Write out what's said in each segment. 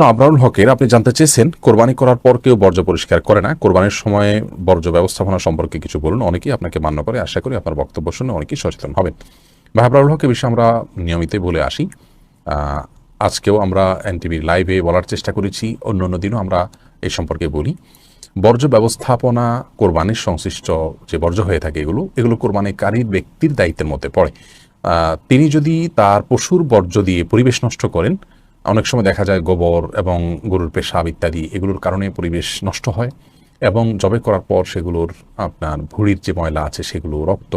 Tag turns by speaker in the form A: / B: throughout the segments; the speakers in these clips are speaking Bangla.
A: আবরারুল হকের আপনি জানতে চেয়েছেন, কোরবানি করার পর কেউ বর্জ্য পরিষ্কার করে না। কোরবানির সময় বর্জ্য ব্যবস্থাপনা সম্পর্কে কিছু বলুন, অনেকেই আপনাকে মান্য করে, আশা করি আপনার বক্তব্য শুনে অনেকেই সচেতন হবেন। ভাই, আবরারুল হকের বিষয়ে আমরা নিয়মিতই বলে আসি। আজকেও আমরা এনটিভির লাইভে বলার চেষ্টা করেছি অন্য অন্য দিনও আমরা এই সম্পর্কে বলি। বর্জ্য ব্যবস্থাপনা, কোরবানির সংশ্লিষ্ট যে বর্জ্য হয়ে থাকে এগুলো এগুলো কোরবানিকারীর ব্যক্তির দায়িত্বের মধ্যে পড়ে। তিনি যদি তার পশুর বর্জ্য দিয়ে পরিবেশ নষ্ট করেন অনেক সময় দেখা যায় গোবর এবং গরুর পেশাব ইত্যাদি, এগুলোর কারণে পরিবেশ নষ্ট হয় এবং জবে করার পর সেগুলোর আপনার ভুঁড়ির যে ময়লা আছে সেগুলো রক্ত,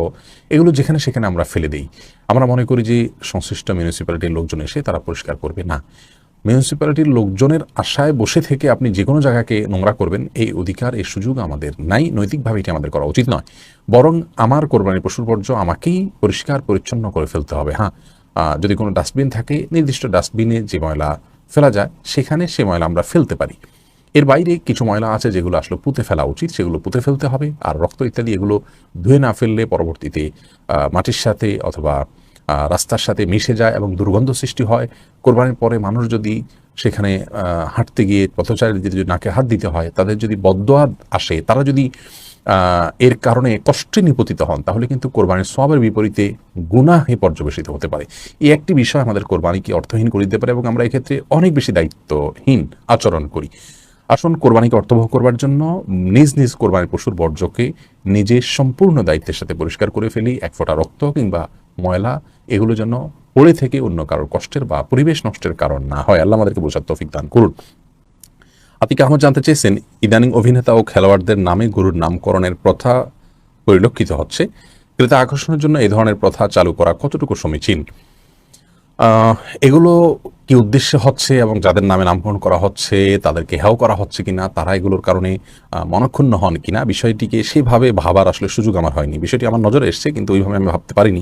A: এগুলো যেখানে সেখানে আমরা ফেলে দিই। আমরা মনে করি যে সংশ্লিষ্ট মিউনিসিপ্যালিটির লোকজন এসে তারা পরিষ্কার করবে না। মিউনিসিপ্যালিটির লোকজনের আশায় বসে থেকে আপনি যে কোনো জায়গাকে নোংরা করবেন, এই অধিকার, এই সুযোগ আমাদের নাই। নৈতিকভাবে এটি আমাদের করা উচিত নয়। বরং আমার কোরবানি পশুর বর্জ্য আমাকেই পরিষ্কার, পরিচ্ছন্ন করে ফেলতে হবে। হ্যাঁ যদি কোনো ডাস্টবিন থাকে, নির্দিষ্ট ডাস্টবিনে যে ময়লা ফেলা যায়, সেখানে সে ময়লা আমরা ফেলতে পারি। এর বাইরে কিছু ময়লা আছে যেগুলো আসলে পুঁতে ফেলা উচিত, সেগুলো পুঁতে ফেলতে হবে। আর রক্ত ইত্যাদি এগুলো ধুয়ে না ফেললে পরবর্তীতে মাটির সাথে অথবা রাস্তার সাথে মিশে যায় এবং দুর্গন্ধ সৃষ্টি হয়। কোরবানির পরে মানুষ যদি সেখানে হাঁটতে গিয়ে পথচারীদের যদি নাকে হাত দিতে হয়, তাদের যদি বদোয়া আসে, তারা যদি এর কারণে কষ্টে নিপতিত হন, তাহলে কিন্তু কোরবানির সবের বিপরীতে গুনাহে পর্যবেসিত হতে পারে। এই একটি বিষয় আমাদের কোরবানিকে অর্থহীন করে দিতে পারে এবং আমরা এক্ষেত্রে অনেক বেশি দায়িত্বহীন আচরণ করি। আসুন, কোরবানিকে অর্থবহ করবার জন্য নিজ নিজ কোরবানির পশুর বর্জ্যকে নিজের সম্পূর্ণ দায়িত্বের সাথে পরিষ্কার করে ফেলি। এক ফোঁটা রক্ত কিংবা ময়লা, এগুলো যেন পড়ে থেকে অন্য কারোর কষ্টের বা পরিবেশ নষ্টের কারণ না হয়। আল্লাহ আমাদেরকে বোঝার তৌফিক দান করুন। আপনি কি জানতে চেয়েছেন? ইদানিং অভিনেতা ও খেলোয়াড়দের নামে গুরুর নামকরণের প্রথা পরিলক্ষিত হচ্ছে। ক্রেতা আকর্ষণের জন্য এই ধরনের প্রথা চালু করা কতটুকু সমীচীন? এগুলো কি উদ্দেশ্যে হচ্ছে এবং যাদের নামে নামকরণ করা হচ্ছে, তাদেরকে হেও করা হচ্ছে কিনা, তারা এগুলোর কারণে মনক্ষুণ্ণ হন কিনা, বিষয়টিকে সেভাবে ভাবার আসলে সুযোগ আমার হয়নি। বিষয়টি আমার নজরে এসছে, কিন্তু ওইভাবে আমি ভাবতে পারিনি।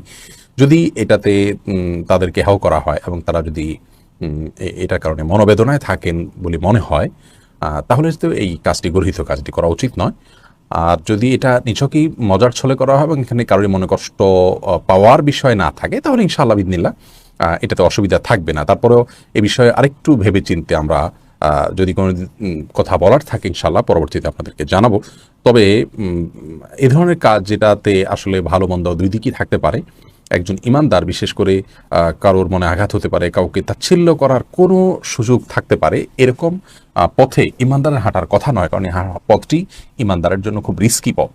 A: যদি এটাতে তাদেরকে হেও করা হয় এবং তারা যদি এটার কারণে মনোবেদনায় থাকেন বলে মনে হয় তাহলে তো এই কাজটি গর্হিত কাজটি করা উচিত নয়। আর যদি এটা নিছকই মজার ছলে করা হয় এবং এখানে কারোর মনে কষ্ট পাওয়ার বিষয় না থাকে, তাহলে ইনশাআল্লাহ বিদিনিল্লা এটাতে অসুবিধা থাকবে না। তারপরেও এ বিষয়ে আরেকটু ভেবে চিনতে আমরা যদি কোনো কথা বলার থাকে ইনশাল্লাহ পরবর্তীতে আপনাদেরকে জানাব। তবে এ ধরনের কাজ যেটাতে আসলে ভালো, মন্দ দুই দিকই থাকতে পারে, একজন ইমানদার, বিশেষ করে কারোর মনে আঘাত হতে পারে, কাউকে তাচ্ছিল্য করার কোনো সুযোগ থাকতে পারে, এরকম পথে ইমানদারের হাঁটার কথা নয় কারণ পথটি ইমানদারের জন্য খুব রিস্কি পথ।